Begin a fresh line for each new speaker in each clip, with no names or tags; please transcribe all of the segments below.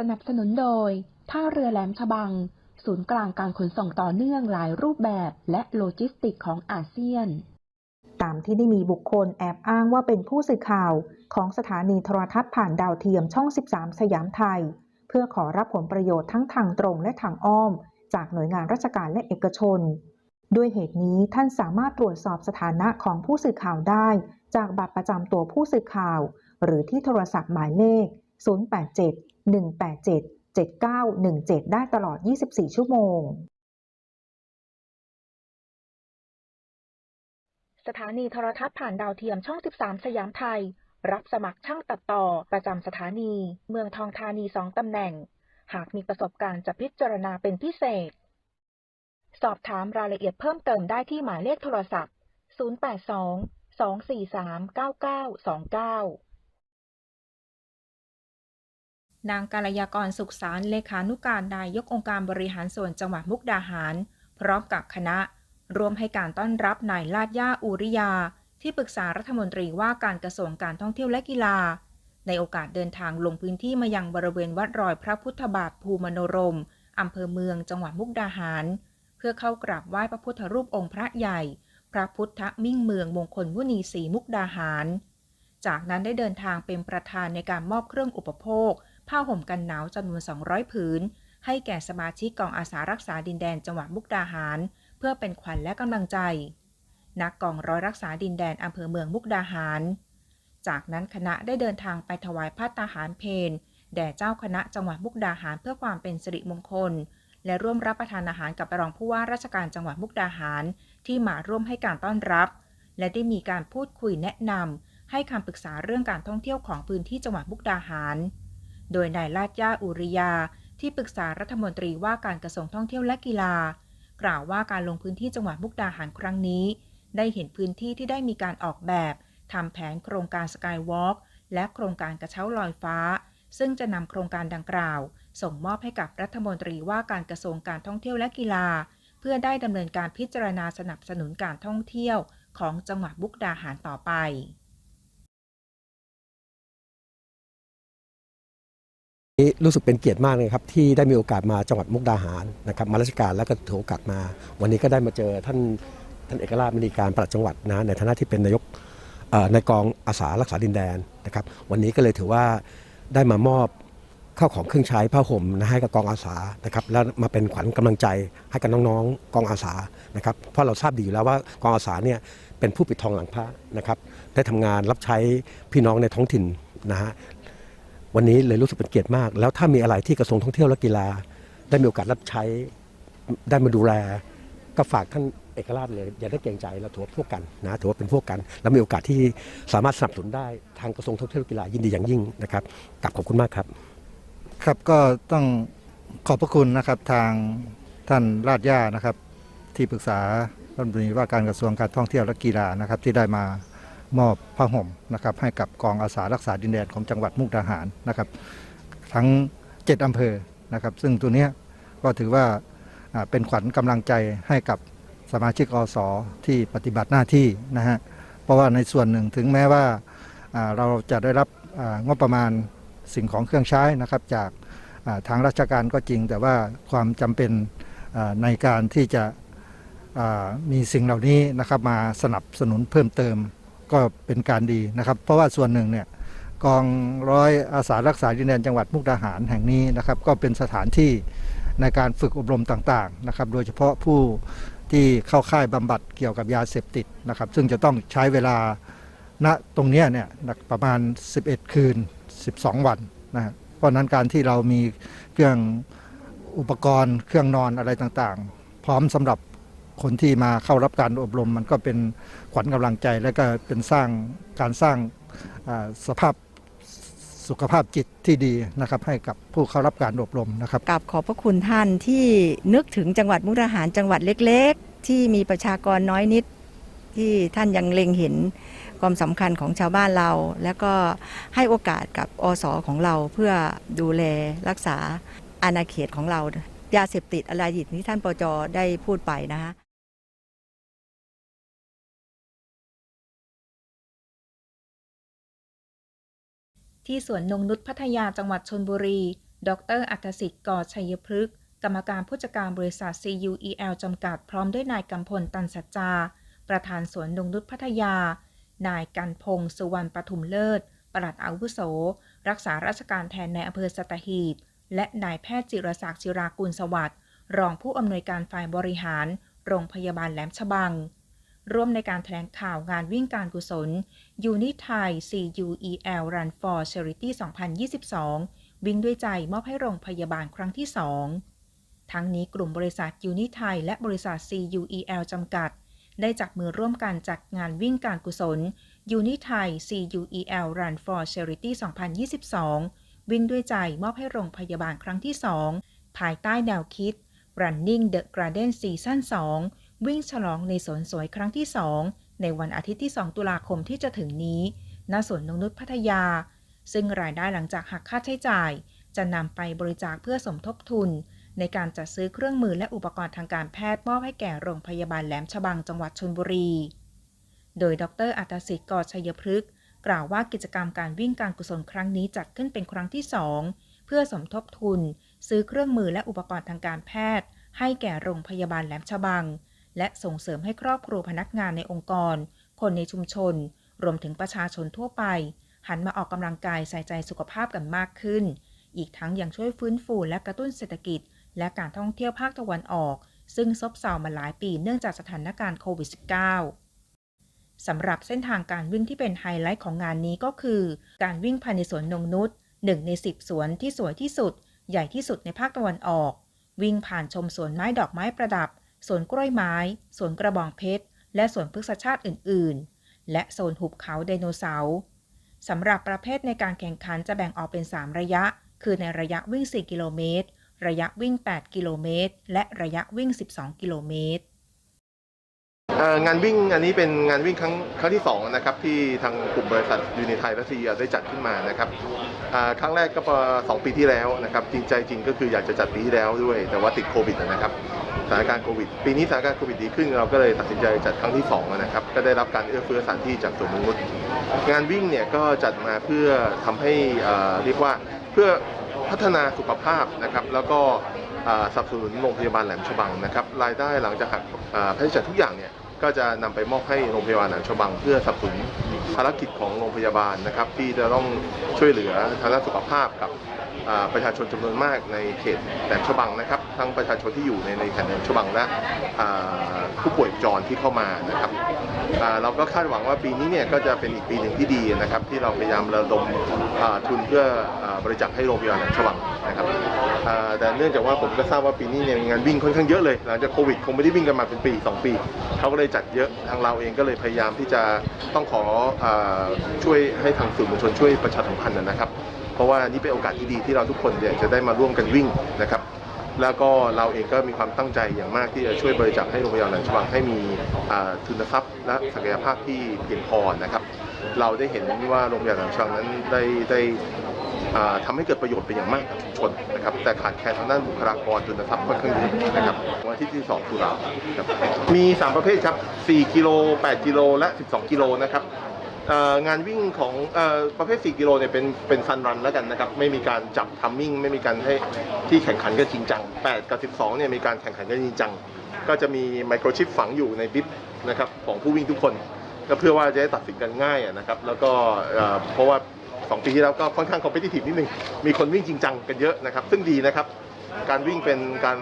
สนับสนุนโดย ท่าเรือแหลมฉบัง ศูนย์กลางการขนส่งต่อเนื่องหลายรูปแบบและโลจิสติกของอาเซียน
ตามที่ได้มีบุคคลแอบอ้างว่าเป็นผู้สื่อข่าว ของสถานีโทรทัศน์ผ่านดาวเทียมช่อง 13 สยามไทย เพื่อขอรับผลประโยชน์ทั้งทางตรงและทางอ้อม จากหน่วยงานราชการและเอกชน ด้วยเหตุนี้ท่านสามารถตรวจสอบสถานะของผู้สื่อข่าวได้ จากบัตรประจำตัวผู้สื่อข่าว หรือที่โทรศัพท์หมายเลข 087 187 7917 ได้ตลอด 24 ชั่วโมง
สถานีโทรทัศน์ผ่านดาวเทียมช่อง 13 สยามไทย รับสมัครช่างตัดต่อประจำสถานี เมืองทองธานี 2 ตำแหน่ง หากมีประสบการณ์จะพิจารณาเป็นพิเศษ สอบถามรายละเอียดเพิ่มเติมได้ที่หมายเลขโทรศัพท์ 082 243 9929 นางกาลยากรสุขสารเลขานุการนายกองค์การบริหารส่วนจังหวัดมุกดาหาร พร้อมกับคณะรวมให้การต้อนรับนายลาดย่าอุริยา ที่ปรึกษารัฐมนตรีว่าการกระทรวงการท่องเที่ยวและกีฬา ในโอกาสเดินทางลงพื้นที่มายังบริเวณวัดรอยพระพุทธบาทภูมโนรมอำเภอเมืองจังหวัดมุกดาหาร เพื่อเข้ากราบไหว้พระพุทธรูปองค์พระใหญ่ พระพุทธมิ่งเมืองมงคลวุณีศรีมุกดาหาร จากนั้นได้เดินทางเป็นประธานในการมอบเครื่องอุปโภค ผ้าห่มกันหนาวจำนวน 200 ผืน ให้แก่สมาชิกกองอาสารักษาดินแดนจังหวัดมุกดาหาร เพื่อเป็นขวัญและกำลังใจ นักกองร้อยรักษาดินแดนอำเภอเมืองมุกดาหาร จากนั้นคณะได้เดินทางไปถวายพระตาหารเพนแด่เจ้าคณะจังหวัดมุกดาหารเพื่อความเป็นสิริมงคล และร่วมรับประทานอาหารกับรองผู้ว่าราชการจังหวัดมุกดาหาร ที่มาร่วมให้การต้อนรับ และได้มีการพูดคุยแนะนำให้คำปรึกษาเรื่องการท่องเที่ยวของพื้นที่จังหวัดมุกดาหาร โดยนายลาดย่าอุริยา ที่ปรึกษารัฐมนตรีว่าการกระทรวงท่องเที่ยวและกีฬา กล่าวว่าการลงพื้นที่จังหวัดมุกดาหารครั้งนี้ ได้เห็นพื้นที่ที่ได้มีการออกแบบทำแผนโครงการสกายวอล์กและโครงการกระเช้าลอยฟ้า ซึ่งจะนำโครงการดังกล่าว ส่งมอบให้กับรัฐมนตรีว่าการกระทรวงการท่องเที่ยวและกีฬา เพื่อได้ดำเนินการพิจารณาสนับสนุนการท่องเที่ยวของจังหวัดมุกดาหารต่อไป
นี้รู้สึกเป็นเกียรติมากเลยครับที่ได้มีโอกาสมาจังหวัดมุกดาหารนะครับมาราชการแล้วก็ถือโอกาสมา วันนี้ก็ได้มาเจอท่านท่านเอกราชมณีการปลัดจังหวัดนะในฐานะที่เป็นนายกในกองอาสารักษาดินแดนนะครับวันนี้ก็เลยถือว่าได้มามอบข้าวของเครื่องใช้ผ้าห่มนะให้กับกองอาสานะครับแล้วมาเป็นขวัญกำลังใจให้กับน้องๆกองอาสานะครับเพราะเราทราบดีอยู่แล้วว่ากองอาสาเนี่ยเป็นผู้ปิดทองหลังพระนะครับได้ทำงานรับใช้พี่น้องในท้องถิ่นนะฮะ วันนี้เลยรู้สึกเป็นเกียรติมาก แล้วถ้ามีอะไรที่กระทรวงท่องเที่ยวและกีฬา ได้มีโอกาสรับใช้ได้มาดูแล ก็ฝากท่านเอกราชเลย อย่าได้เกรงใจเราถือว่าพวกกันนะถือว่าเป็นพวกกัน แล้วมีโอกาสที่สามารถสนับสนุนได้ทางกระทรวงท่องเที่ยวและกีฬายินดีอย่างยิ่งนะครับกลับขอบคุณมากครับ
ครับก็ต้องขอบพระคุณนะครับทางท่านราชย่านะครับ ที่ปรึกษารัฐมนตรีว่าการกระทรวงการท่องเที่ยวและกีฬานะครับที่ได้มา มอบผ้าห่มนะครับให้กับกองอาสารักษาดินแดนของจังหวัดมุกดาหารนะครับ ทั้ง 7 อำเภอนะครับ ซึ่งตัวนี้ก็ถือว่าเป็นขวัญกำลังใจให้กับสมาชิกอสที่ปฏิบัติหน้าที่นะฮะเพราะว่าในส่วนหนึ่งถึงแม้ว่าเราจะได้รับงบประมาณสิ่งของเครื่องใช้นะครับ จากทางราชการก็จริง แต่ว่าความจำเป็นในการที่จะมีสิ่งเหล่านี้นะครับมาสนับสนุนเพิ่มเติม ก็เป็นการดีนะครับ เพราะว่าส่วนหนึ่งเนี่ยกองร้อยอาสารักษาดินแดนจังหวัดมุกดาหารแห่งนี้นะครับ ก็เป็นสถานที่ในการฝึกอบรมต่างๆนะครับ โดยเฉพาะผู้ที่เข้าค่ายบำบัดเกี่ยวกับยาเสพติดนะครับ ซึ่งจะต้องใช้เวลาณตรงเนี้ยเนี่ยประมาณ 11 คืน 12 วันนะเพราะฉะนั้นการที่เรามีเครื่องอุปกรณ์เครื่องนอนอะไรต่างๆ พร้อมสำหรับคนที่มาเข้ารับการอบรมมันก็เป็น ขวัญกำลังใจ และก็เป็นสร้างการสร้างสภาพสุขภาพจิตที่ดีนะครับให้กับผู้เข้ารับการอบรมนะครับ
กับขอบพระคุณท่านที่นึกถึงจังหวัดมุกดาหารจังหวัดเล็ก ๆ ที่มีประชากรน้อยนิด ที่ท่านยังเล็งเห็นความสำคัญของชาวบ้านเรา แล้วก็ให้โอกาสกับอสของเราเพื่อดูแลรักษาอาณาเขตของเรา ยาเสพติดอะไรหยิดที่ท่านปจได้พูดไปนะคะ
ที่สวนนงนุชพัทยาจังหวัดชนบุรี ดรอัตสิทธิ์ก่อชัยพฤกษ์กรรมการผู้จัดการบริษัท CUEL จำกัดพร้อมด้วยนายกำพลตันสัจจา ประธานสวนนงนุชพัทยา นายกันพงศ์สุวรรณปทุมเลิศ ปลัดอาวุโส รักษาราชการแทนในอำเภอสตหีบ และนายแพทย์จิรศักดิ์จิรากุลสวัสดิ์ รองผู้อำนวยการฝ่ายบริหาร โรงพยาบาลแหลมฉบัง ร่วมในการแถลงข่าวงานวิ่งการกุศลยูนิไทย CUEL Run for Charity 2022 วิ่งด้วยใจมอบให้โรงพยาบาลครั้งที่ 2 ทั้งนี้กลุ่มบริษัทยูนิไทยและบริษัท CUEL จำกัด ได้จับมือร่วมกันจัดงานวิ่งการกุศลยูนิไทย CUEL Run for Charity 2022 วิ่งด้วยใจมอบให้โรงพยาบาลครั้งที่ 2 ภายใต้แนวคิด Running the Garden Season 2 วิ่งฉลองในสวนสวยครั้งที่ 2 ในวันอาทิตย์ที่ 2 ตุลาคมที่จะถึงนี้ ณ สวนนงนุชพัทยา ซึ่งรายได้หลังจากหักค่าใช้จ่าย จะนำไปบริจาคเพื่อสมทบทุน ในการจัดซื้อเครื่องมือและอุปกรณ์ทางการแพทย์มอบให้แก่โรงพยาบาลแหลมฉบังจังหวัดชลบุรี โดยดรอัตสิทธิ์กอชัยพฤกษ์กล่าวว่ากิจกรรมการวิ่งการกุศลครั้งนี้จัดขึ้นเป็นครั้งที่ 2 เพื่อสมทบทุน ซื้อเครื่องมือและอุปกรณ์ทางการแพทย์ ให้แก่โรงพยาบาลแหลมฉบัง และส่งเสริมให้ครอบครัวพนักงานในองค์กร คนในชุมชน รวมถึงประชาชนทั่วไป หันมาออกกำลังกายใส่ใจสุขภาพกันมากขึ้น อีกทั้งยังช่วยฟื้นฟูและกระตุ้นเศรษฐกิจ และการท่องเที่ยวภาคตะวันออก ซึ่งซบเซามาหลายปีเนื่องจากสถานการณ์โควิด -19 สำหรับเส้นทางการวิ่งที่เป็นไฮไลท์ของงานนี้ก็คือ การวิ่งภายในสวนนงนุษหนึ่งใน10สวนที่สวยที่สุด ใหญ่ที่สุดในภาคตะวันออก วิ่งผ่านชมสวนไม้ดอกไม้ประดับ สวนกล้วยไม้ สวนกระบองเพชร และสวนพฤกษชาติอื่น ๆ และโซนหุบเขาไดโนเสาร์สำหรับประเภทในการแข่งขันจะแบ่งออกเป็น 3 ระยะ คือในระยะวิ่ง 4 กิโลเมตร ระยะวิ่ง 8 กิโลเมตร และระยะวิ่ง 12 กิโลเมตร
งานวิ่งอันนี้เป็นงานวิ่งครั้งครั้งที่สองนะครับที่ทางกลุ่มบริษัทยูนิไทยและซีได้จัดขึ้นมานะครับครั้งแรกก็ประสองปีที่แล้วนะครับจริงใจจริงก็คืออยากจะจัดปีที่แล้วด้วย แต่ว่าติดโควิดนะครับสถานการณ์โควิด ปีนี้สถานการณ์โควิดดีขึ้นเราก็เลยตัดสินใจจัดครั้งที่สองนะครับก็ได้รับการเอื้อเฟื้อสถานที่จากสวนนงนุษย์งานวิ่งเนี่ยก็จัดมาเพื่อทำให้เรียกว่าเพื่อพัฒนาสุขภาพนะครับแล้วก็สนับสนุนโรงพยาบาลแหลมฉบังนะครับรายได้หลังจากหักค่าใช้จ่ายทุกอย่างเนี่ย ก็จะนำไปมอบให้โรงพยาบาลหนองฉบังเพื่อสนับสนุนภารกิจของโรงพยาบาลนะครับที่จะต้องช่วยเหลือทางด้านสุขภาพกับ ประชาชนจำนวนมากในเขตแหลมฉบังนะครับ ทั้งประชาชนที่อยู่ในในแหลมฉบังและผู้ป่วยจรที่เข้ามานะครับเราก็คาดหวังว่าปีนี้เนี่ยก็จะเป็นอีกปีหนึ่งที่ดีนะครับ ที่เราพยายามระดมทุนเพื่ออบริจาคให้โรงพยาบาลแหลมฉบังนะครับแต่เนื่องจากว่าผมก็ทราบว่าปีนี้เนี่ยมีงานวิ่งค่อนข้างเยอะเลยหลังจากโควิดคงไม่ได้วิ่งกันมาเป็นปีสองปีเขาก็เลยจัดเยอะทางเราเองก็เลยพยายามที่จะต้องขออช่วยให้ทางสื่อมวลชนช่วยประชาสัมพันธ์นะครับ เพราะว่านี่เป็นโอกาสที่ดีที่เราทุกคนเนี่ยจะได้มาร่วมกันวิ่งนะครับ แล้วก็เราเองก็มีความตั้งใจอย่างมากที่จะช่วยบริจาคให้โรงพยาบาลแหลมฉบังให้มีทุนทรัพย์และศักยภาพที่เพียงพอนะครับ เราได้เห็นว่าโรงพยาบาลแหลมฉบังนั้นได้ได้อ่าทำให้เกิดประโยชน์เป็นอย่างมากกับชุมชนนะครับ แต่ขาดแคลนทางด้านบุคลากรทุนทรัพย์ค่อนข้างเยอะนะครับวันที่ที่2ตุลาครับมี 3 ประเภทครับ 4 กิโล 8 กิโล และ 12 กิโลนะครับ งานวิ่งของอประเภท 4 กิโลเนี่ยเป็นเป็นซันรันแล้วกันนะครับ ไม่มีการจับทัมมิ่ง ไม่มีการให้ที่แข่งขันกันจริงจัง 8 กับ 12 เนี่ยมีการแข่งขันกันจริงจัง ก็จะมีไมโครชิปฝังอยู่ในบิ๊บนะครับของผู้วิ่งทุกคน ก็เพื่อว่าจะได้ตัดสินกันง่ายนะครับ แล้วก็เพราะว่าสองปีที่แล้วก็ค่อนข้างคอมเพติทีฟนิดนึง มีคนวิ่งจริงจังกันเยอะนะครับ ซึ่งดีนะครับ การวิ่งเป็นการ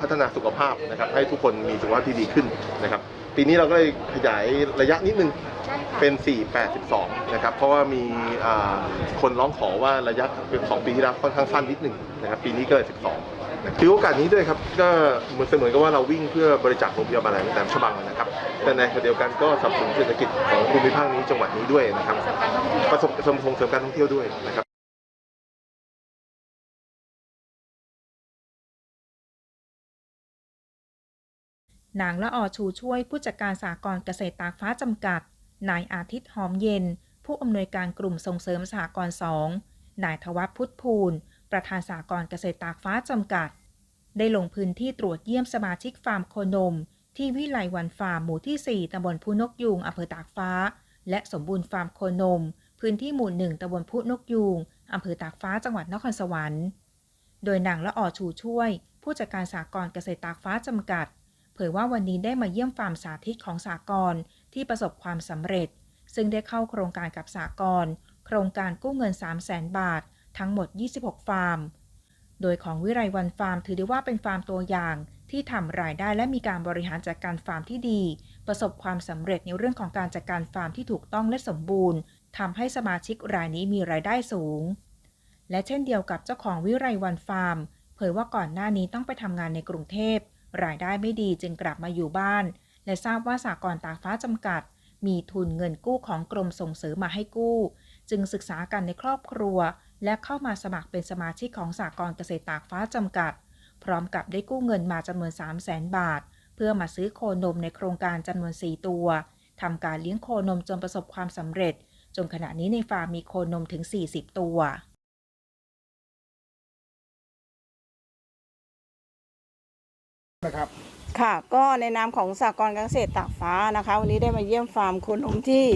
พัฒนาสุขภาพนะครับ ให้ทุกคนมีสุขภาพที่ดีขึ้นนะครับ ปีนี้เราก็เลยขยายระยะนิดนึงเป็น 4 8 12นะครับ เพราะว่ามีอ่าคนร้องขอว่าระยะเป็น2ปีที่แล้วค่อนข้างสั้นนิดนึงนะครับปีนี้ก็เลย 12นะถือโอกาสนี้ด้วยครับก็เหมือนเสมือนกับว่าเราวิ่งเพื่อบริจาคโรงพยาบาลแหลมฉบังนะครับแต่ในขณะเดียวกันก็สนับสนุนเศรษฐกิจของภูมิภาคนี้จังหวัดนี้ด้วยนะครับประสบส่งเสริมการท่องเที่ยวด้วยนะครับ
นางละออชูช่วยผู้จัดการสากลเกษตรตากฟ้าจำกัด นายอาทิตย์หอมเย็น ผู้อำนวยการกลุ่มส่งเสริมสหกรณ์สองนายทวัฒพุทธภูล ประธานสากลเกษตรตากฟ้าจำกัด ได้ลงพื้นที่ตรวจเยี่ยมสมาชิกฟาร์มโคนม ที่วิไลวันฟาร์มหมู่ที่ 4ตำบลพุนกยูงอำเภอตากฟ้า และสมบูรณ์ฟาร์มโคนม พื้นที่หมู่หนึ่งตำบลพุนกยูงอำเภอตากฟ้าจังหวัดนครสวรรค์ โดยนางละออชูช่วย ผู้จัดการสากลเกษตรตากฟ้าจำกัด เผยว่าวันนี้ได้มาเยี่ยมฟาร์มสาธิตของสากลที่ประสบความสำเร็จ ซึ่งได้เข้าโครงการกับสากลโครงการกู้เงิน 3 0 0แสนบาท ทั้งหมด 26 ฟาร์ม โดยของวิไรวันฟาร์มถือได้ว่าเป็นฟาร์มตัวอย่างที่ทำรายได้และมีการบริหารจัดการฟาร์มที่ดี ประสบความสำเร็จในเรื่องของการจัดการฟาร์มที่ถูกต้องและสมบูรณ์ทำให้สมาชิกรายนี้มีรายได้สูง และเช่นเดียวกับเจ้าของวิไรวันฟาร์ม เผยว่าก่อนหน้านี้ต้องไปทำงานในกรุงเทพ รายได้ไม่ดีจึงกลับมาอยู่บ้าน และทราบว่าสากลตากฟ้าจำกัด มีทุนเงินกู้ของกรมส่งเสริมมาให้กู้ จึงศึกษากันในครอบครัว และเข้ามาสมัครเป็นสมาชิกของสากลเกษตรตากฟ้าจำกัด พร้อมกับได้กู้เงินมาจำนวน 3 0 0แสนบาท เพื่อมาซื้อโคนมในโครงการจำนวน 4 ตัวทำการเลี้ยงโคนมจนประสบความสำเร็จ จนขณะนี้ในฟาร์มมีโคนมถึง 40 ตัว
ค่ะก็ในนามของสากลการเกษตรตากฟ้านะคะ วันนี้ได้มาเยี่ยมฟาร์มโคนมที่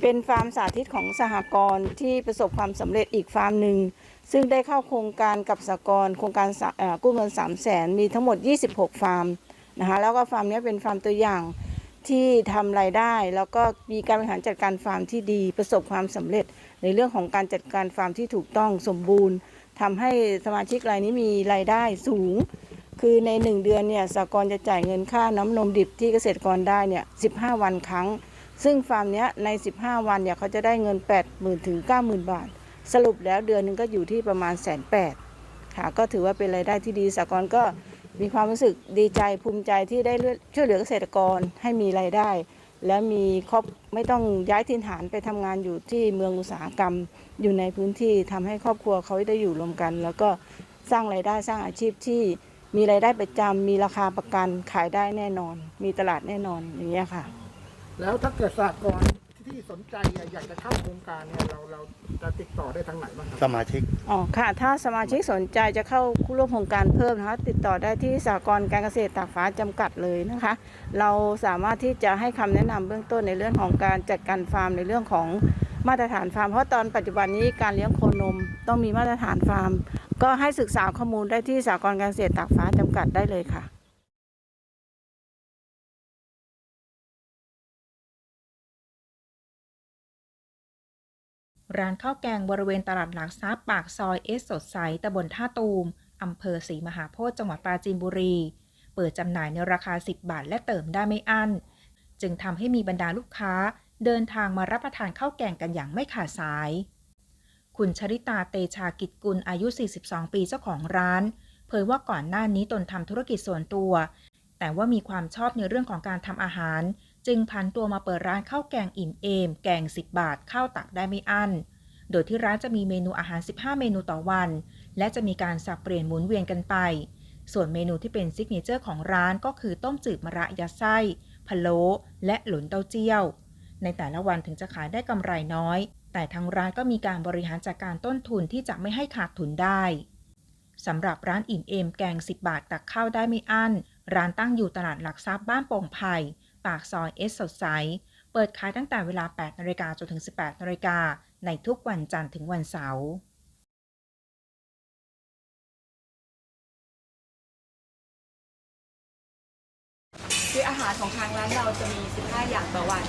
เป็นฟาร์มสาธิตของสหกรณ์ที่ประสบความสำเร็จอีกฟาร์มหนึ่ง ซึ่งได้เข้าโครงการกับสหกรณ์โครงการกู้เงิน3 0 0แสนมีทั้งหมด 26 ฟาร์มนะคะแล้วก็ฟาร์มนี้เป็นฟาร์มตัวอย่างที่ทำรายได้ แล้วก็มีการบริหารจัดการฟาร์มที่ดีประสบความสำเร็จ ในเรื่องของการจัดการฟาร์มที่ถูกต้องสมบูรณ์ทำให้สมาชิกรายนี้มีรายได้สูง คือใน 1 เดือนเนี่ยสหกรจะจ่ายเงินค่าน้ำนมดิบที่เกษตรกรได้เนี่ย15 วันครั้ง ซึ่งฟาร์มเนี้ยใน 15 วันเนี่ยเขาจะได้เงิน 80,000ถึง90,000 บาท สรุปแล้วเดือนหนึงก็อยู่ที่ประมาณแสนแปดค่ะก็ถือว่าเป็นรายได้ที่ดีสหกรก็มีความรู้สึกดีใจภูมิใจที่ได้ช่วยเหลือเกษตรกรให้มีรายได้ และมีครอบไม่ต้องย้ายถิ่นฐานไปทำงานอยู่ที่เมืองอุตสาหกรรม อยู่ในพื้นที่ทำให้ครอบครัวเขาได้อยู่รวมกัน แล้วก็สร้างรายได้สร้างอาชีพที่ มีรายได้ประจำมีราคาประกันขายได้แน่นอน มีตลาดแน่นอนอย่างเงี้ยค่ะ
แล้วถ้าเกิดสากลที่สนใจอยากจะเข้าโครงการเนี่ยเราเราจะติดต่อได้ทางไหนบ้างครับ
สมาชิก
อ๋อค่ะ ถ้าสมาชิกสนใจจะเข้าร่วมโครงการเพิ่มนะคะติดต่อได้ที่สากลการเกษตรตากฟ้าจำกัดเลยนะคะ เราสามารถที่จะให้คำแนะนำเบื้องต้นในเรื่องของการจัดการฟาร์มในเรื่องของมาตรฐานฟาร์มเพราะตอนปัจจุบันนี้การเลี้ยงโคนมต้องมีมาตรฐานฟาร์ม ก็ให้ศึกษาข้อมูลได้ที่สากลการเกษตรตากฟ้าจำกัดได้เลยค่ะ
ร้านข้าวแกงบริเวณตลาดหลักทรัพย์ปากซอยเอสสดใสตำบลท่าตูม อำเภอศรีมหาโพธิจังหวัดปราจีนบุรี เปิดจำหน่ายในราคา 10 บาทและเติมได้ไม่อั้น จึงทำให้มีบรรดาลูกค้าเดินทางมารับประทานข้าวแกงกันอย่างไม่ขาดสาย คุณชริตาเตชากิจกุลอายุ 42 ปีเจ้าของร้าน เผยว่าก่อนหน้านี้ตนทำธุรกิจส่วนตัว แต่ว่ามีความชอบในเรื่องของการทำอาหาร จึงพันตัวมาเปิดร้านข้าวแกงอิ่มเอม แกง 10 บาทข้าวตักได้ไม่อั้น โดยที่ร้านจะมีเมนูอาหาร 15 เมนูต่อวัน และจะมีการสับเปลี่ยนหมุนเวียนกันไป ส่วนเมนูที่เป็นซิกเนเจอร์ของร้านก็คือต้มจืดมะระยัดไส้พะโล้และหลุนเต้าเจี้ยว ในแต่ละวันถึงจะขายได้กำไรน้อย แต่ทางร้านก็มีการบริหารจัดการต้นทุนที่จะไม่ให้ขาดทุนได้สำหรับร้านอิ่มเอมแกง 10 บาทตักข้าวได้ไม่อั้น ร้านตั้งอยู่ตลาดหลักทรัพย์บ้านโป่งไผ่ปากซอยเอสสดใส เปิดขายตั้งแต่เวลา 8นาฬิกาจนถึง 18นาฬิกาในทุกวันจันทร์ถึงวันเสาร์
คืออาหารของทางร้านเราจะมี 15 อย่างต่อวัน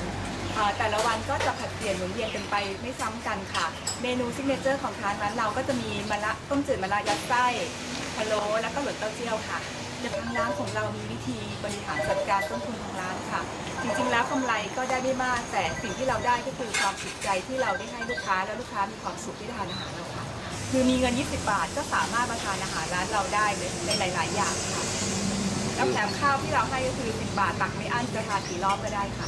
แต่ละวันก็จะผัดเปลี่ยนหมุนเวียนกันไปไม่ซ้ำกันค่ะ เมนูซิกเนเจอร์ของทางร้านเราก็จะมีมะระต้มจืดมะระยัดไส้พะโล้แล้วก็หลุนเต้าเจี้ยวค่ะแต่ทางร้านของเรามีวิธีบริหารจัดการต้นทุนของร้านค่ะ จริงๆแล้วกำไรก็ได้ไม่มาก แต่สิ่งที่เราได้ก็คือความสุขใจที่เราได้ให้ลูกค้าแล้วลูกค้ามีความสุขที่ทานอาหารเราค่ะ คือมีเงิน 20 บาทก็สามารถมาทานอาหารร้านเราได้ในหลาย ๆ อย่างค่ะแล้วแถมข้าวที่เราให้ก็คือ 10 บาทตักไม่อั้นจะทานกี่รอบก็ได้ค่ะ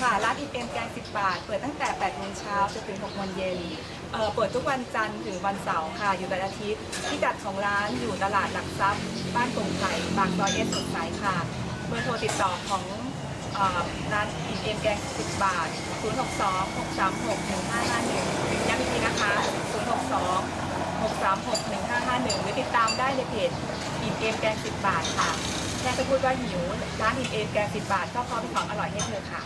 ค่ะ ร้านอินเอ็มแกง10 บาท เปิดตั้งแต่8โมงเช้าจนถึง6โมงเย็นเอ่อเปิดทุกวันจันทร์ถึงวันเสาร์ค่ะ อยู่วันอาทิตย์ที่จัดของร้านอยู่ตลาดหลักทรัพย์ บ้านกงไผ่บางซอยเอสสดใสค่ะ เบอร์โทรติดต่อของเอ่อร้านอินเอ็มแกง10 บาท 062 636 1551ย้ำอีกทีนะคะ 062 636 1551 หรือติดตามได้ในเพจอินเอ็มแกง10 บาทค่ะแค่ไปพูดว่าหิวร้านอินเอ็มแกง10บาทก็พร้อมของอร่อยให้เธอค่ะ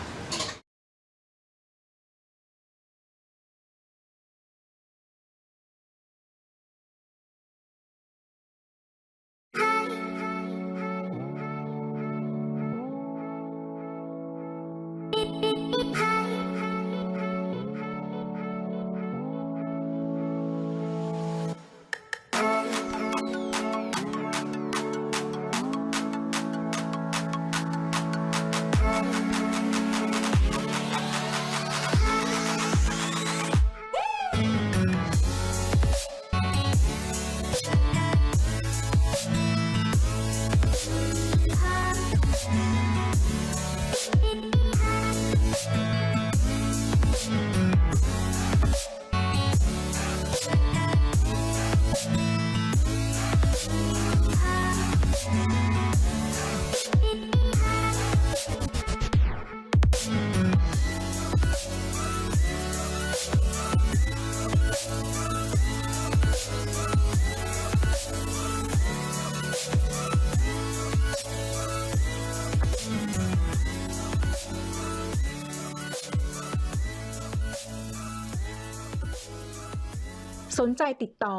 นใจติดต่อ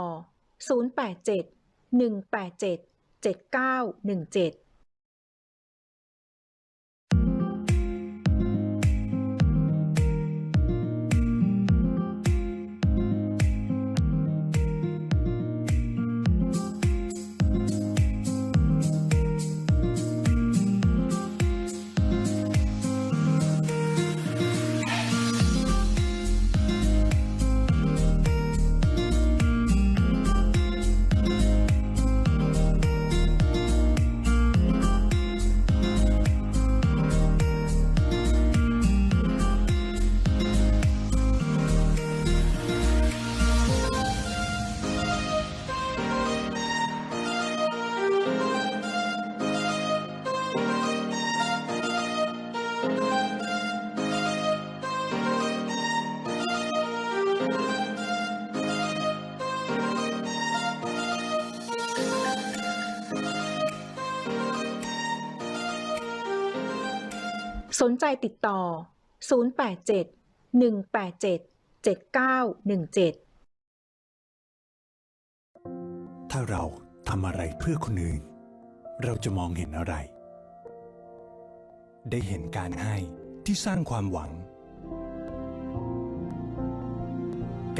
087 187 7917 สนใจติดต่อ 087 187 7917
ถ้าเราทำอะไรเพื่อคนอื่น เราจะมองเห็นอะไร ได้เห็นการให้ที่สร้างความหวัง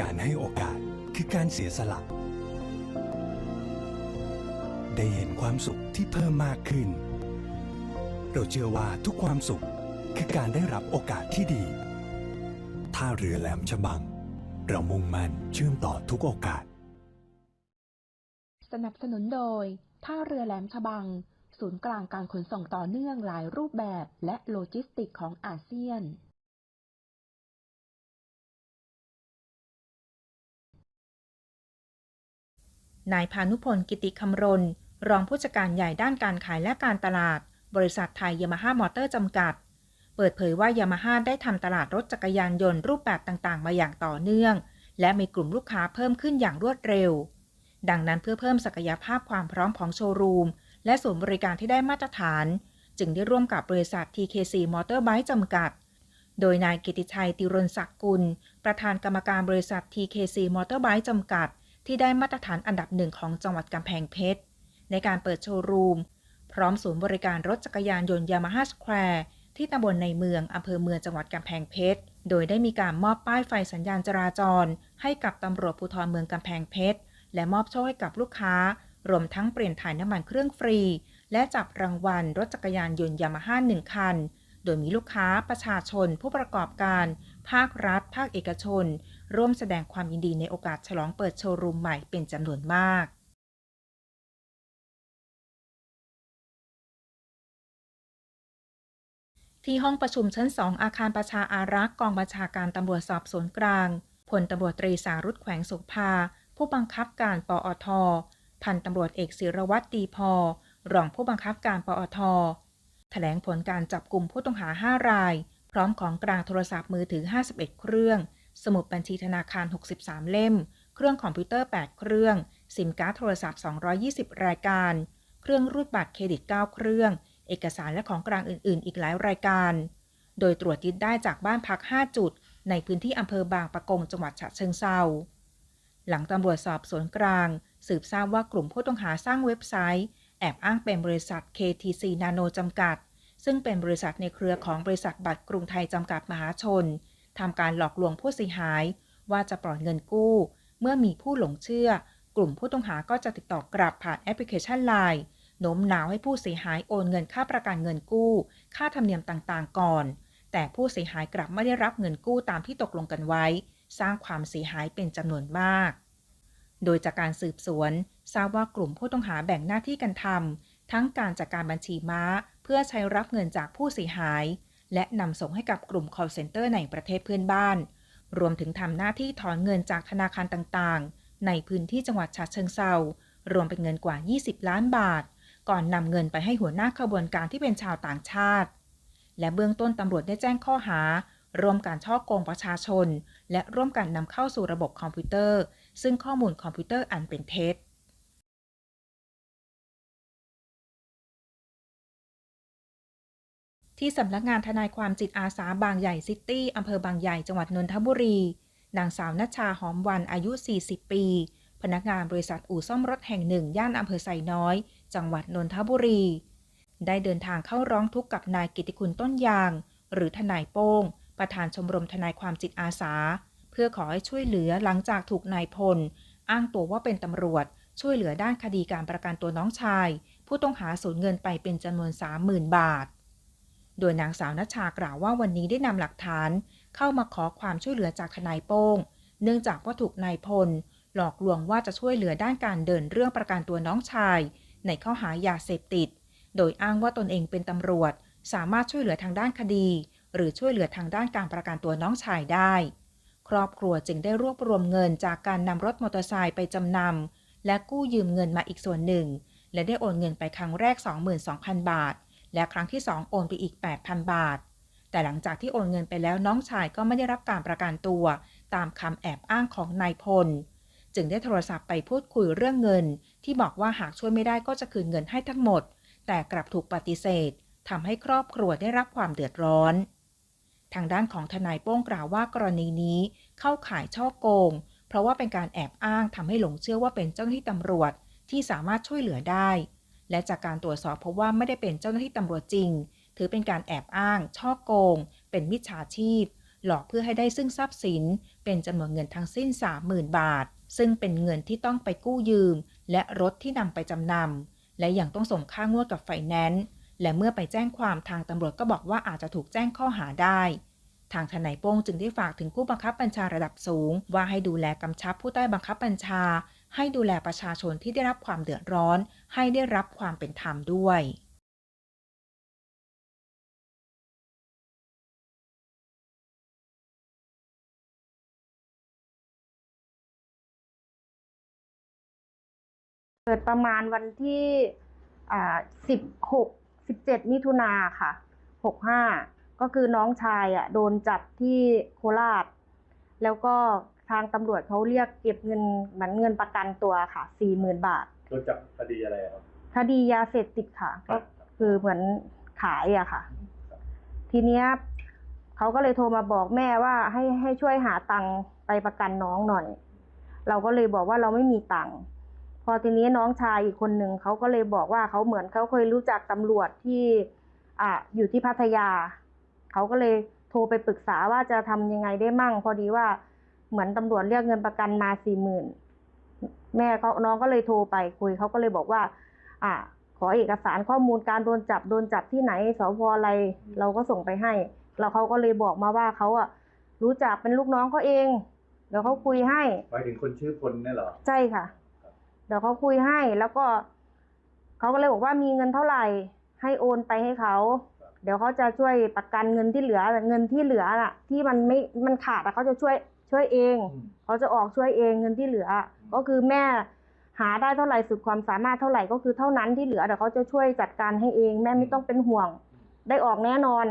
การให้โอกาสคือการเสียสละได้เห็นความสุขที่เพิ่มมากขึ้น เราเชื่อว่าทุกความสุข คือการได้รับโอกาสที่ดี ท่าเรือแหลมฉบัง เรามุ่งมั่นเชื่อมต่อทุกโอกาส
สนับสนุนโดย ท่าเรือแหลมฉบัง ศูนย์กลางการขนส่งต่อเนื่องหลายรูปแบบและโลจิสติกของอาเซียน นายพานุพลกิติคำรณ รองผู้จัดการใหญ่ด้านการขายและการตลาด บริษัทไทยยามาฮ่ามอเตอร์จำกัด เปิดเผยว่ายามาฮ่าได้ทำตลาดรถจักรยานยนต์รูปแบบต่างๆ มาอย่างต่อเนื่อง และมีกลุ่มลูกค้าเพิ่มขึ้นอย่างรวดเร็ว ดังนั้นเพื่อเพิ่มศักยภาพความพร้อมของโชว์รูม และศูนย์บริการที่ได้มาตรฐาน จึงได้ร่วมกับบริษัท TKC Motorbike จำกัด โดยนายกิติชัยติรนศักกุล ประธานกรรมการบริษัท TKC Motorbike จำกัด ที่ได้มาตรฐานอันดับหนึ่งของจังหวัดกำแพงเพชรในการเปิดโชว์รูม พร้อมศูนย์บริการรถจักรยานยนต์ยามาฮ่าสแควร์ ที่ตำบลในเมืองอำเภอเมืองจังหวัดกำแพงเพชร โดยได้มีการมอบป้ายไฟสัญญาณจราจร ให้กับตำรวจภูธรเมืองกำแพงเพชร และมอบโชคให้กับลูกค้า รวมทั้งเปลี่ยนถ่ายน้ำมันเครื่องฟรี และจับรางวัลรถจักรยานยนต์ยามาฮ่าหนึ่งคัน โดยมีลูกค้าประชาชน ผู้ประกอบการ ภาครัฐ ภาคเอกชน ร่วมแสดงความยินดีในโอกาสฉลองเปิดโชว์รูมใหม่เป็นจำนวนมาก ที่ห้องประชุมชั้น2องอาคารประชาอารักษ์กองบัญชาการตำรวจสอบสวนกลางพลตำรวจตรีสารุตแขวงสุภา ผู้บังคับการปอท พันตำรวจเอกศิรวัตรดีพอ รองผู้บังคับการปอท แถลงผลการจับกลุ่มผู้ต้องหา 5 ราย พร้อมของกลางโทรศัพท์มือถือ 51 เครื่อง สมุดบัญชีธนาคาร 63 เล่ม เครื่องคอมพิวเตอร์ 8 เครื่องซิมการ์ดโทรศัพท์ 220 รายการ เครื่องรูดบัตรเครดิต 9 เครื่อง เอกสารและของกลางอื่น ๆ อีกหลายรายการ โดยตรวจยึดได้จากบ้านพัก 5 จุด ในพื้นที่อำเภอบางปะกงจังหวัดฉะเชิงเทราหลังตำรวจสอบสวนกลาง สืบทราบว่ากลุ่มผู้ต้องหาสร้างเว็บไซต์ แอบอ้างเป็นบริษัท KTC Nano จำกัด ซึ่งเป็นบริษัทในเครือของบริษัทบัตรกรุงไทยจำกัดมหาชนทำการหลอกลวงผู้เสียหาย ว่าจะปล่อยเงินกู้ เมื่อมีผู้หลงเชื่อ กลุ่มผู้ต้องหาก็จะติดต่อกลับผ่านแอปพลิเคชัน Line โน้มน้าวให้ผู้เสียหายโอนเงินค่าประกันเงินกู้ ค่าธรรมเนียมต่างๆ ก่อน แต่ผู้เสียหายกลับไม่ได้รับเงินกู้ตามที่ตกลงกันไว้ สร้างความเสียหายเป็นจำนวนมาก โดยจากการสืบสวน ทราบว่ากลุ่มผู้ต้องหาแบ่งหน้าที่กันทำทั้งการจัดการบัญชีม้า เพื่อใช้รับเงินจากผู้เสียหาย และนำส่งให้กับกลุ่ม call center ในประเทศเพื่อนบ้าน รวมถึงทำหน้าที่ถอนเงินจากธนาคารต่างๆ ในพื้นที่จังหวัดฉะเชิงเซารวมเป็นเงินกว่า 20 ล้านบาท ก่อนนำเงินไปให้หัวหน้าขบวนการที่เป็นชาวต่างชาติ และเบื้องต้นตำรวจได้แจ้งข้อหา ร่วมการช่อโกงประชาชน และร่วมกันนำเข้าสู่ระบบคอมพิวเตอร์ ซึ่งข้อมูลคอมพิวเตอร์อันเป็นเท็จที่สำนักงานทนายความจิตอาสาบางใหญ่ซิตี้อำเภอบางใหญ่จังหวัดนนทบุรี นางสาวนัชชาหอมวันอายุ 40 ปี พนักงานบริษัทอู่ซ่อมรถแห่งหนึ่ง ย่านอำเภอไซน้อย จังหวัดนนทบุรี ได้เดินทางเข้าร้องทุกข์กับนายกิติคุณต้นยาง หรือทนายโป้ง ประธานชมรมทนายความจิตอาสา เพื่อขอให้ช่วยเหลือหลังจากถูกนายพล อ้างตัวว่าเป็นตำรวจ ช่วยเหลือด้านคดีการประกันตัวน้องชาย ผู้ต้องหาสูญเงินไปเป็นจำนวน 30,000 บาท โดยนางสาวนัชชากล่าวว่าวันนี้ได้นำหลักฐาน เข้ามาขอความช่วยเหลือจากทนายโป้ง เนื่องจากว่าถูกนายพลหลอกลวงว่าจะช่วยเหลือด้านการเดินเรื่องประกันตัวน้องชาย ในข้อหายาเสพติด โดยอ้างว่าตนเองเป็นตำรวจ สามารถช่วยเหลือทางด้านคดี หรือช่วยเหลือทางด้านการประกันตัวน้องชายได้ ครอบครัวจึงได้รวบรวมเงินจากการนำรถมอเตอร์ไซค์ไปจำนำและกู้ยืมเงินมาอีกส่วนหนึ่ง และได้โอนเงินไปครั้งแรก 22,000 บาท และครั้งที่ 2 โอนไปอีก 8,000 บาท แต่หลังจากที่โอนเงินไปแล้วน้องชายก็ไม่ได้รับการประกันตัว ตามคำแอบอ้างของนายพลจึงได้โทรศัพท์ไปพูดคุยเรื่องเงิน ที่บอกว่าหากช่วยไม่ได้ก็จะคืนเงินให้ทั้งหมด แต่กลับถูกปฏิเสธทำให้ครอบครัวได้รับความเดือดร้อน ทางด้านของทนายโป้งกล่าวว่ากรณีนี้เข้าข่ายช่อโกง เพราะว่าเป็นการแอบอ้างทำให้หลงเชื่อว่าเป็นเจ้าหน้าที่ตำรวจที่สามารถช่วยเหลือได้ และจากการตรวจสอบพบว่าไม่ได้เป็นเจ้าหน้าที่ตำรวจจริง ถือเป็นการแอบอ้าง ช่อโกง เป็นมิจฉาชีพ หลอกเพื่อให้ได้ซึ่งทรัพย์สิน เป็นจำนวนเงินทั้งสิ้น 30,000 บาท ซึ่งเป็นเงินที่ต้องไปกู้ยืม และรถที่นำไปจำนำและยังต้องส่งค่างวดกับไฟแนนซ์และเมื่อไปแจ้งความทางตำรวจก็บอกว่าอาจจะถูกแจ้งข้อหาได้ ทางทนายโป้งจึงได้ฝากถึงผู้บังคับบัญชาระดับสูง ว่าให้ดูแลกำชับผู้ใต้บังคับบัญชา ให้ดูแลประชาชนที่ได้รับความเดือดร้อน ให้ได้รับความเป็นธรรมด้วย
เกิดประมาณวันที่อ่าสิบหกสิบเจ็ดมิถุนาค่ะหกห้าก็คือน้องชายอะโดนจับที่โคราช แล้วก็ทางตำรวจเขาเรียกเก็บเงินเหมือนเงินประกันตัวค่ะสี่หมื่นบาท
โดนจับคดีอะไรครับ
คดียาเสพติดค่ะ ก็คือเหมือนขายอะค่ะ ทีเนี้ยเขาก็เลยโทรมาบอกแม่ว่าให้ให้ช่วยหาตังค์ไปประกันน้องหน่อย เราก็เลยบอกว่าเราไม่มีตังค์ พอทีนี้น้องชายอีกคนหนึ่งเขาก็เลยบอกว่าเขาเหมือนเขาเคยรู้จักตำรวจที่อ่าอยู่ที่พัทยาเขาก็เลยโทรไปปรึกษาว่าจะทำยังไงได้มั่ง พอดีว่าเหมือนตำรวจเรียกเงินประกันมาสี่หมื่นแม่เขาน้องก็เลยโทรไปคุยเขาก็เลยบอกว่า อ่าขอเอกสารข้อมูลการโดนจับโดนจับที่ไหนสพอะไร เราก็ส่งไปให้แล้วเขาก็เลยบอกมาว่าเขาอะรู้จักเป็นลูกน้องเขาเองเดี๋ยวเขาคุยให้
หมายถึงคนชื่อพลเนี่ยเหรอ
ใช่ค่ะ เดี๋ยวเขาคุยให้แล้วก็เขาก็เลยบอกว่ามีเงินเท่าไหร่ ให้โอนไปให้เขาเดี๋ยวเขาจะช่วยประกันเงินที่เหลือเงินที่เหลือน่ะ ที่มันไม่มันขาดอะเขาจะช่วยช่วยเอง
อืม
เขาจะออกช่วยเองเงินที่เหลือ ก็คือแม่หาได้เท่าไหร่สุดความสามารถเท่าไหร่ก็คือเท่านั้นที่เหลือเดี๋ยวเขาจะช่วยจัดการให้เอง แม่ไม่ต้องเป็นห่วง ได้ออกแน่นอน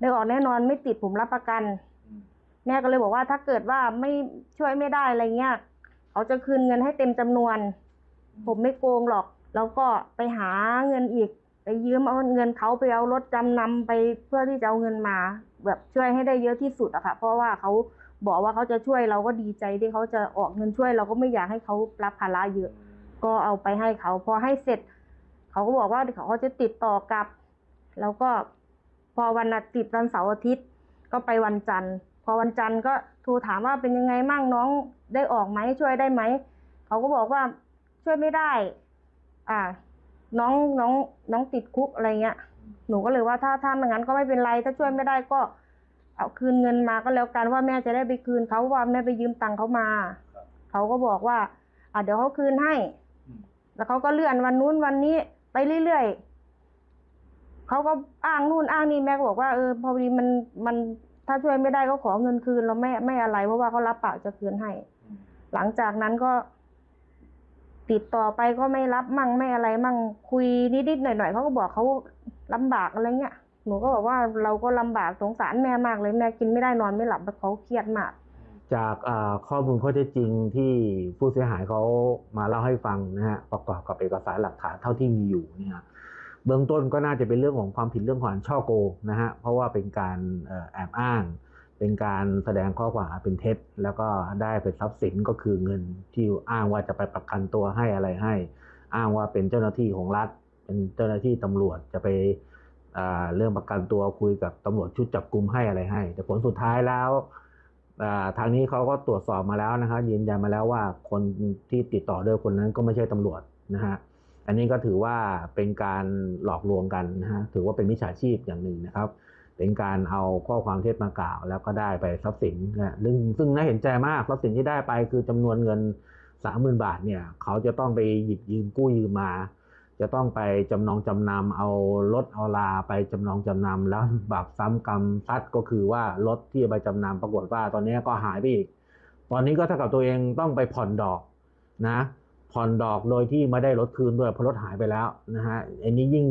ได้ออกแน่นอนไม่ติดผมรับประกัน แม่ก็เลยบอกว่าถ้าเกิดว่าไม่ช่วยไม่ได้อะไรเงี้ย เขาจะคืนเงินให้เต็มจำนวน ผมไม่โกงหรอก แล้วก็ไปหาเงินอีก ไปยืมเอาเงินเขาไปเอารถจำนำไปเพื่อที่จะเอาเงินมา แบบช่วยให้ได้เยอะที่สุดอะค่ะ เพราะว่าเขาบอกว่าเขาจะช่วยเราก็ดีใจที่เขาจะออกเงินช่วย เราก็ไม่อยากให้เขารับภาระเยอะ ก็เอาไปให้เขาพอให้เสร็จ เขาก็บอกว่าเดี๋ยวเขาจะติดต่อกลับ แล้วก็พอวันอาทิตย์วันเสาร์อาทิตย์ก็ไปวันจันทร์พ อวันจันทร์ก็โทรถามว่าเป็นยังไงมั่งน้องได้ออกไหมช่วยได้ไหมเขาก็บอกว่าช่วยไม่ได้ อ่า น้องน้องน้องติดคุกอะไรเงี้ย หนูก็เลยว่าถ้าถ้าไม่งั้นก็ไม่เป็นไร ถ้าช่วยไม่ได้ก็เอาคืนเงินมาก็แล้วกันว่าแม่จะได้ไปคืนเขาว่าแม่ไปยืมตังค์เขามา เขาก็บอกว่า อ่าเดี๋ยวเขาคืนให้ แล้วเขาก็เลื่อนวันนู้นวันนี้ไปเรื่อยๆเขาก็อ้างนู่นอ้างนี่แม่ก็บอกว่าเออพอดีมันมัน ถ้าช่วยไม่ได้ก็ขอเงินคืนเราไม่ไม่อะไรเพราะว่าเขารับปากจะคืนให้ หลังจากนั้นก็ ติดต่อไปก็ไม่รับมั่งไม่อะไรมั่งคุยนิดๆหน่อยๆเขาก็บอกเขาลำบากอะไรเงี้ยหนูก็บอกว่าเราก็ลำบากสงสารแม่มากเลยแม่กินไม่ได้นอนไม่หลับเขาเครียดมาก
จากข้อมูลข้อเท็จจริงที่ผู้เสียหายเขามาเล่าให้ฟังนะฮะประกอบกับเอกสารหลักฐานเท่าที่มีอยู่เนี่ย เบื้องต้นก็น่าจะเป็นเรื่องของความผิดเรื่องของการช่อโกงนะฮะเพราะว่าเป็นการแอบอ้าง เป็นการแสดงข้อกล่าวหาเป็นเท็จ แล้วก็ได้เป็นทรัพย์สินก็คือเงินที่อ้างว่าจะไปประกันตัวให้อะไรให้ อ้างว่าเป็นเจ้าหน้าที่ของรัฐ เป็นเจ้าหน้าที่ตำรวจจะไปเรื่องประกันตัวคุยกับตำรวจชุดจับกลุมให้อะไรให้ แต่ผลสุดท้ายแล้วทางนี้เขาก็ตรวจสอบมาแล้วนะครับยืนยันมาแล้วว่าคนที่ติดต่อด้วยคนนั้นก็ไม่ใช่ตำรวจนะฮะ อันนี้ก็ถือว่าเป็นการหลอกลวงกันนะฮะถือว่าเป็นมิจฉาชีพอย่างหนึ่งนะครับ เป็นการเอาข้อความเท็จมากล่าว แล้วก็ได้ไปทรัพย์สินนะซึ่งซึ่งน่าเห็นใจมากทรัพย์สินที่ได้ไปคือจำนวนเงินสามหมื่นบาทเนี่ยเขาจะต้องไปหยิบยืมกู้ยืมมา จะต้องไปจำนองจำนำเอารถเอาลาไปจำนองจำนำแล้วบาปซ้ำกรรมซัดก็คือว่ารถที่ไปจำนำปรากฏว่าตอนนี้ก็หายไปอีก ตอนนี้ก็เท่ากับตัวเองต้องไปผ่อนดอกนะ ผ่อนดอกโดยที่ไม่ได้รถคืนด้วยเพราะรถหายไปแล้วนะฮะอันนี้ยิ่ง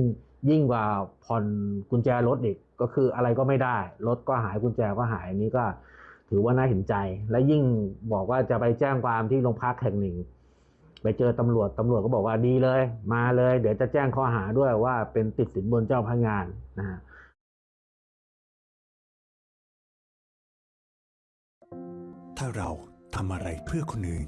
ยิ่งกว่าผ่อนกุญแจรถอีกก็คืออะไรก็ไม่ได้รถก็หายกุญแจก็หายอันนี้ก็ถือว่าน่าเห็นใจ และยิ่งบอกว่าจะไปแจ้งความที่โรงพักแห่งหนึ่ง ไปเจอตำรวจตำรวจก็บอกว่าดีเลย มาเลย เดี๋ยวจะแจ้งข้อหาด้วยว่าเป็นติดสินบนเจ้าพนักงานนะฮะ
ถ้าเราทำอะไรเพื่อคนอื่น